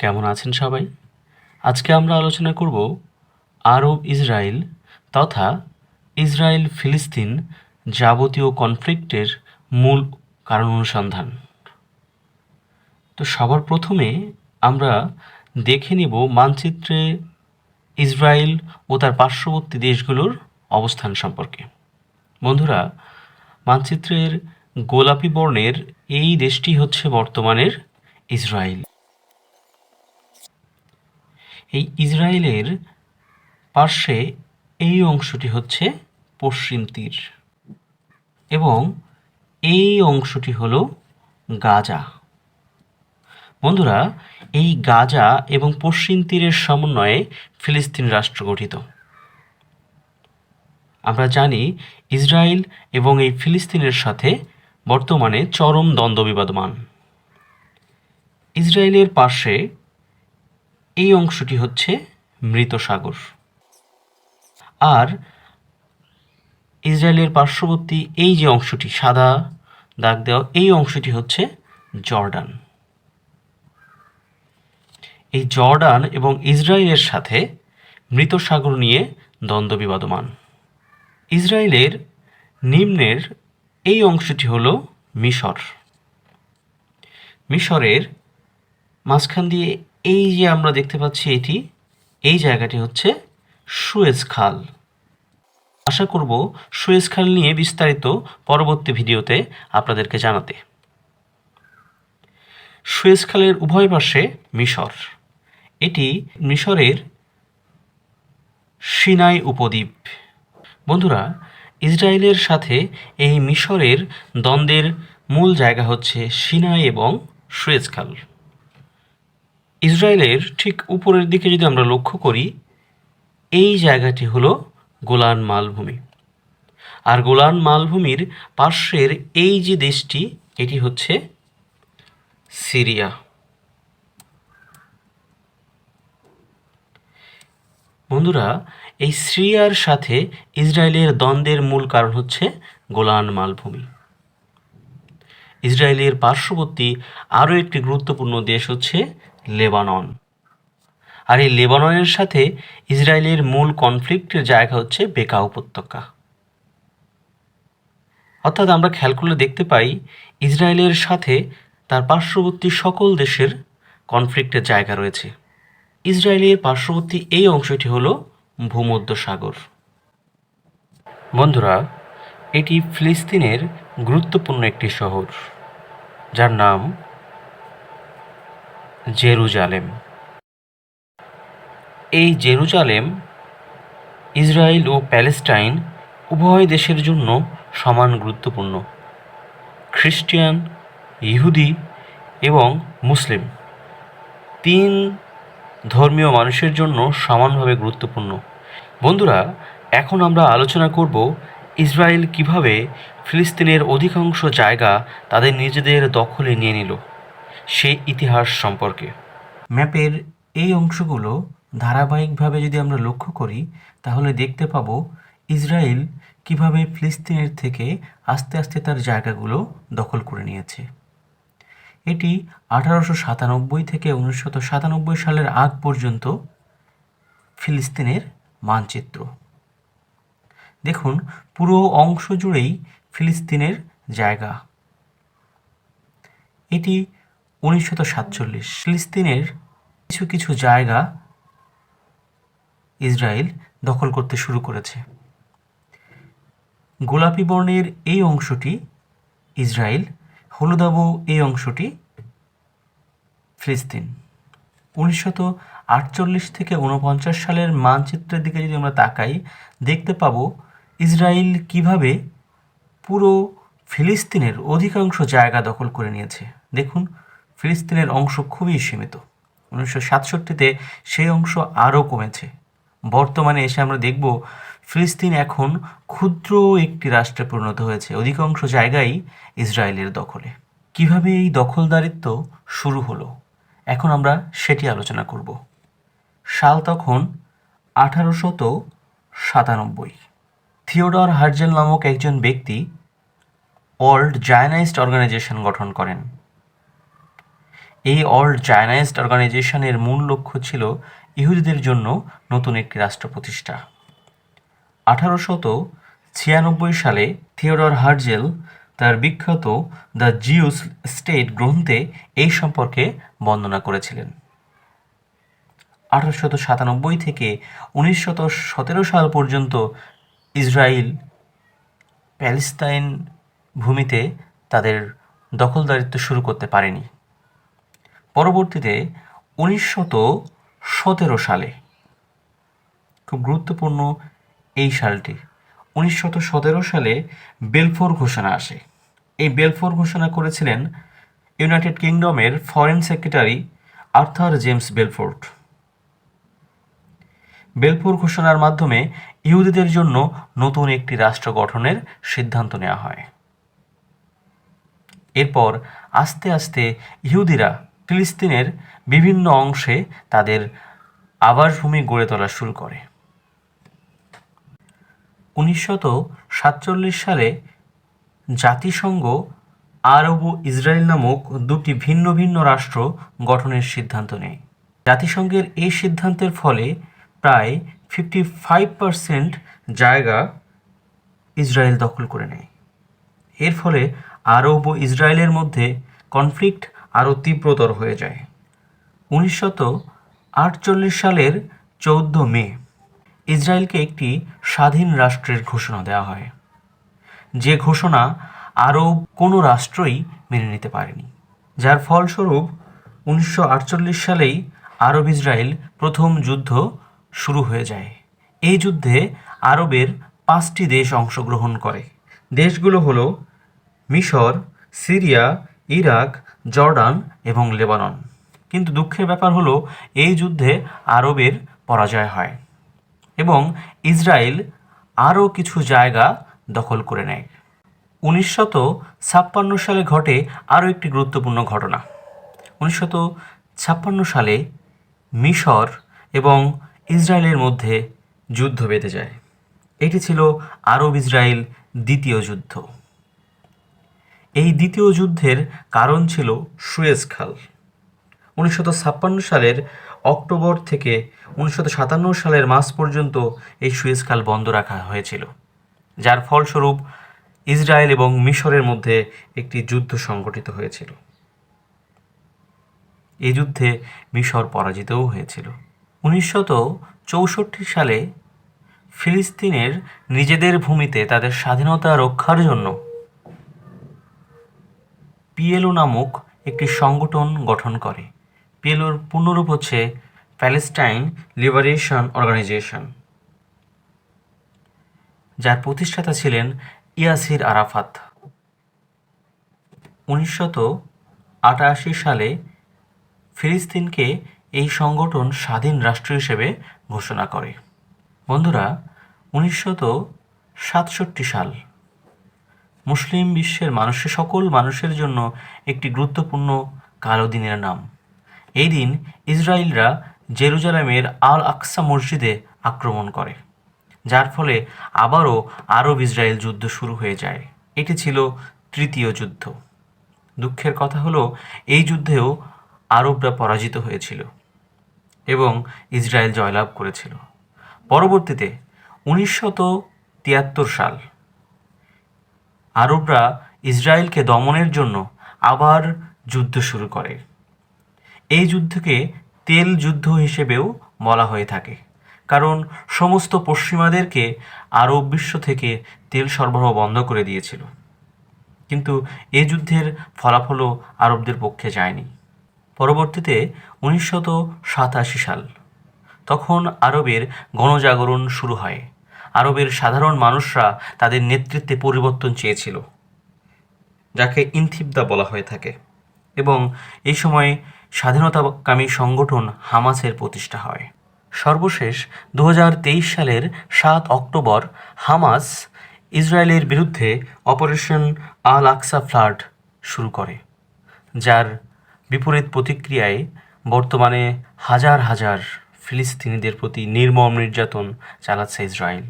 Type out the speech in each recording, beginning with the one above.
কেমন আছেন সবাই? আজকে আমরা আলোচনা করব আরব ইসরায়েল তথা ইসরায়েল ফিলিস্তিন যাবতীয় কনফ্লিক্টের মূল কারণ অনুসন্ধান। তো সবার প্রথমে আমরা দেখে নিব মানচিত্রে ইসরায়েল ও তার পার্শ্ববর্তী দেশগুলোর অবস্থান সম্পর্কে। বন্ধুরা, মানচিত্রের গোলাপি বর্ণের এই দেশটি হচ্ছে বর্তমানের ইসরায়েল। এই ইসরায়েলের পার্শ্বে এই অংশটি হচ্ছে পশ্চিম তীর এবং এই অংশটি হল গাজা। বন্ধুরা, এই গাজা এবং পশ্চিম তীরের সমন্বয়ে ফিলিস্তিন রাষ্ট্র গঠিত। আমরা জানি ইসরায়েল এবং এই ফিলিস্তিনের সাথে বর্তমানে চরম দ্বন্দ্ব বিবাদমান ইসরায়েলের পাশে এই অংশটি হচ্ছে মৃত সাগর আর ইসরায়েলের পার্শ্ববর্তী এই যে অংশটি, সাদা দাগ দেওয়া, এই অংশটি হচ্ছে জর্ডান। এই জর্ডান এবং ইসরায়েলের সাথে মৃত সাগর নিয়ে দ্বন্দ্ব বিবাদমান। ইসরায়েলের নিম্নের এই অংশটি হল মিশর। মিশরের মাঝখান দিয়ে এই যে আমরা দেখতে পাচ্ছি এটি, এই জায়গাটি হচ্ছে সুয়েজ খাল। আশা করব সুয়েজ খাল নিয়ে বিস্তারিত পরবর্তী ভিডিওতে আপনাদেরকে জানাতে। সুয়েজ খালের উভয় পাশে মিশর। এটি মিশরের সিনাই উপদ্বীপ। বন্ধুরা, ইসরায়েলের সাথে এই মিশরের দ্বন্দ্বের মূল জায়গা হচ্ছে সিনাই এবং সুয়েজ খাল। ইসরায়েলের ঠিক উপরের দিকে যদি আমরা লক্ষ্য করি, এই জায়গাটি হলো গোলান মালভূমি। আর গোলান মালভূমির পার্শ্বের এই যে দেশটি, এটি হচ্ছে সিরিয়া। বন্ধুরা, এই সিরিয়ার সাথে ইসরায়েলের দ্বন্দ্বের মূল কারণ হচ্ছে গোলান মালভূমি। ইসরায়েলের পার্শ্ববর্তী আরও একটি গুরুত্বপূর্ণ দেশ হচ্ছে লেবানন। আর এই লেবাননের সাথে ইসরায়েলের মূল কনফ্লিক্টের জায়গা হচ্ছে বেকা উপত্যকা। অর্থাৎ আমরা খেয়াল করলে দেখতে পাই, ইসরায়েলের সাথে তার পার্শ্ববর্তী সকল দেশের কনফ্লিক্টের জায়গা রয়েছে। ইসরায়েলের পার্শ্ববর্তী এই অংশটি হল ভূমধ্য সাগর বন্ধুরা, এটি ফিলিস্তিনের গুরুত্বপূর্ণ একটি শহর, যার নাম জেরুজালেম। এই জেরুজালেম ইসরায়েল ও প্যালেস্টাইন উভয় দেশের জন্য সমান গুরুত্বপূর্ণ। খ্রিস্টিয়ান, ইহুদি এবং মুসলিম তিন ধর্মীয় মানুষের জন্য সমানভাবে গুরুত্বপূর্ণ। বন্ধুরা, এখন আমরা আলোচনা করব ইসরায়েল কীভাবে ফিলিস্তিনের অধিকাংশ জায়গা তাদের নিজেদের দখলে নিয়ে নিল। সেই ইতিহাস সম্পর্কে। ম্যাপের এই অংশগুলো ধারাবাহিকভাবে যদি আমরা লক্ষ্য করি, তাহলে দেখতে পাবো ইসরায়েল কীভাবে ফিলিস্তিনের থেকে আস্তে আস্তে তার জায়গাগুলো দখল করে নিয়েছে। এটি আঠারোশো সাতানব্বই থেকে উনিশশো সাতানব্বই সালের আগ পর্যন্ত ফিলিস্তিনের মানচিত্র। দেখুন, পুরো অংশ জুড়েই ফিলিস্তিনের জায়গা। এটি উনিশশো সাতচল্লিশ। ফিলিস্তিনের কিছু কিছু জায়গা ইসরায়েল দখল করতে শুরু করেছে। গোলাপি বর্ণের এই অংশটি ইসরায়েল, হলুদাব এই অংশটি ফিলিস্তিন। উনিশশত আটচল্লিশ থেকে উনপঞ্চাশ সালের মানচিত্রের দিকে যদি আমরা তাকাই, দেখতে পাব ইসরায়েল কীভাবে পুরো ফিলিস্তিনের অধিকাংশ জায়গা দখল করে নিয়েছে। দেখুন ফিলিস্তিনের অংশ খুবই সীমিত। উনিশশো সাতষট্টিতে সেই অংশ আরও কমেছে। বর্তমানে এসে আমরা দেখব, ফিলিস্তিন এখন ক্ষুদ্র একটি রাষ্ট্রে পরিণত হয়েছে, অধিকাংশ জায়গায় ইসরায়েলের দখলে। কীভাবে এই দখলদারিত্ব শুরু হলো? এখন আমরা সেটি আলোচনা করব। সাল তখন আঠারোশত সাতানব্বই। থিওডর হার্জেল নামক একজন ব্যক্তি ওয়ার্ল্ড জায়নাইস্ট অর্গানাইজেশন গঠন করেন। এই অল জায়নাইজড অর্গানাইজেশনের মূল লক্ষ্য ছিল ইহুদিদের জন্য নতুন একটি রাষ্ট্র প্রতিষ্ঠা। আঠারোশত ছিয়ানব্বই সালে থিওডর হার্জেল তার বিখ্যাত দ্য জিউস স্টেট গ্রন্থে এই সম্পর্কে বর্ণনা করেছিলেন। আঠারোশত সাতানব্বই থেকে উনিশশত সতেরো সাল পর্যন্ত ইসরায়েল প্যালেস্তাইন ভূমিতে তাদের দখলদারিত্ব শুরু করতে পারেনি। পরবর্তীতে উনিশশত সতেরো সালে। খুব গুরুত্বপূর্ণ এই সালটি। উনিশশত সতেরো সালে বেলফোর ঘোষণা আসে। এই বেলফোর ঘোষণা করেছিলেন United কিংডমের foreign secretary Arthur James Belfort Balfour ঘোষণার মাধ্যমে ইহুদিদের জন্য নতুন একটি রাষ্ট্র গঠনের সিদ্ধান্ত নেওয়া হয়। এরপর আস্তে আস্তে ইহুদিরা ফিলিস্তিনের বিভিন্ন অংশে তাদের আবাসভূমি গড়ে তোলা শুরু করে। উনিশশত সাতচল্লিশ সালে জাতিসংঘ আরব ও ইসরায়েল নামক দুটি ভিন্ন ভিন্ন রাষ্ট্র গঠনের সিদ্ধান্ত নেয়। জাতিসংঘের এই সিদ্ধান্তের ফলে প্রায় ফিফটি ফাইভ পারসেন্ট জায়গা ইসরায়েল দখল করে নেয়। এর ফলে আরব ও ইসরায়েলের মধ্যে কনফ্লিক্ট আরও তীব্রতর হয়ে যায়। উনিশশত আটচল্লিশ সালের চৌদ্দ মে ইসরায়েলকে একটি স্বাধীন রাষ্ট্রের ঘোষণা দেওয়া হয়। যে ঘোষণা আরব কোনো রাষ্ট্রই মেনে নিতে পারেনি। যার ফলস্বরূপ উনিশশো আটচল্লিশ সালেই আরব ইসরায়েল প্রথম যুদ্ধ শুরু হয়ে যায়। এই যুদ্ধে আরবের পাঁচটি দেশ অংশগ্রহণ করে। দেশগুলো হলো মিশর, সিরিয়া, ইরাক জর্ডান এবং লেবানন। কিন্তু দুঃখের ব্যাপার হলো, এই যুদ্ধে আরবের পরাজয় হয় এবং ইসরায়েল আরও কিছু জায়গা দখল করে নেয়। উনিশশত ছাপ্পান্ন সালে ঘটে আরও একটি গুরুত্বপূর্ণ ঘটনা। উনিশশত ছাপ্পান্ন সালে মিশর এবং ইসরায়েলের মধ্যে যুদ্ধ বেঁধে যায়। এটি ছিল আরব ইসরায়েল দ্বিতীয় যুদ্ধ। এই দ্বিতীয় যুদ্ধের কারণ ছিল সুয়েজ খাল। উনিশশত ছাপ্পান্ন সালের অক্টোবর থেকে উনিশশত সাতান্ন সালের মাস পর্যন্ত এই সুয়েজ খাল বন্ধ রাখা হয়েছিল, যার ফলস্বরূপ ইসরায়েল এবং মিশরের মধ্যে একটি যুদ্ধ সংগঠিত হয়েছিল। এই যুদ্ধে মিশর পরাজিতও হয়েছিল। উনিশশত চৌষট্টি সালে ফিলিস্তিনের নিজেদের ভূমিতে তাদের স্বাধীনতা রক্ষার জন্য পিএলও নামক একটি সংগঠন গঠন করে। পিএলওর পূর্ণরূপ হচ্ছে প্যালেস্টাইন লিবারেশন অর্গানাইজেশন। যার প্রতিষ্ঠাতা ছিলেন ইয়াসির আরাফাত। উনিশশত আটাশি সালে ফিলিস্তিনকে এই সংগঠন স্বাধীন রাষ্ট্র হিসেবে ঘোষণা করে। বন্ধুরা, উনিশশত সাতষট্টি সাল মুসলিম বিশ্বের মানুষের সকল মানুষের জন্য একটি গুরুত্বপূর্ণ কালো দিনের নাম। এই দিন ইসরায়েলরা জেরুজালেমের আল আকসা মসজিদে আক্রমণ করে, যার ফলে আবারও আরব ইসরায়েল যুদ্ধ শুরু হয়ে যায়। এটি ছিল তৃতীয় যুদ্ধ। দুঃখের কথা হলো, এই যুদ্ধেও আরবরা পরাজিত হয়েছিল এবং ইসরায়েল জয়লাভ করেছিল। পরবর্তীতে উনিশশত তিয়াত্তর সাল আরবরা ইসরায়েলকে দমনের জন্য আবার যুদ্ধ শুরু করে। এই যুদ্ধকে তেল যুদ্ধ হিসেবেও বলা হয়ে থাকে, কারণ সমস্ত পশ্চিমাদেরকে আরব বিশ্ব থেকে তেল সরবরাহ বন্ধ করে দিয়েছিল। কিন্তু এ যুদ্ধের ফলাফলও আরবদের পক্ষে যায়নি। পরবর্তীতে উনিশশত সাতাশি সাল, তখন আরবের গণজাগরণ শুরু হয়। আরবের সাধারণ মানুষরা তাদের নেতৃত্বে পরিবর্তন চেয়েছিল, যাকে ইনথিবদা বলা হয়ে থাকে এবং এই সময় স্বাধীনতাকামী সংগঠন হামাসের প্রতিষ্ঠা হয়। সর্বশেষ দু হাজার তেইশ সালের সাত অক্টোবর হামাস ইসরায়েলের বিরুদ্ধে অপারেশন আল আকসা ফ্লাড শুরু করে, যার বিপরীত প্রতিক্রিয়ায় বর্তমানে হাজার হাজার ফিলিস্তিনিদের প্রতি নির্মম নির্যাতন চালাচ্ছে ইসরায়েল।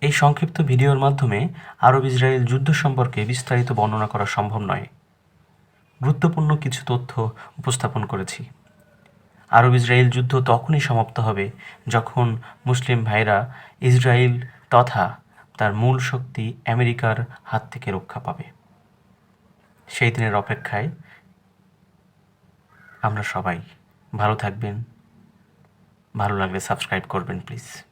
এই সংক্ষিপ্ত ভিডিওর মাধ্যমে আরব ইসরায়েল যুদ্ধ সম্পর্কে বিস্তারিত বর্ণনা করা সম্ভব নয়। গুরুত্বপূর্ণ কিছু তথ্য উপস্থাপন করেছি। আরব ইসরায়েল যুদ্ধ তখনই সমাপ্ত হবে যখন মুসলিম ভাইরা ইসরায়েল তথা তার মূল শক্তি আমেরিকার হাত থেকে রক্ষা পাবে। সেই দিনের অপেক্ষায় আমরা সবাই ভালো থাকবেন। ভালো লাগলে সাবস্ক্রাইব করবেন, প্লিজ।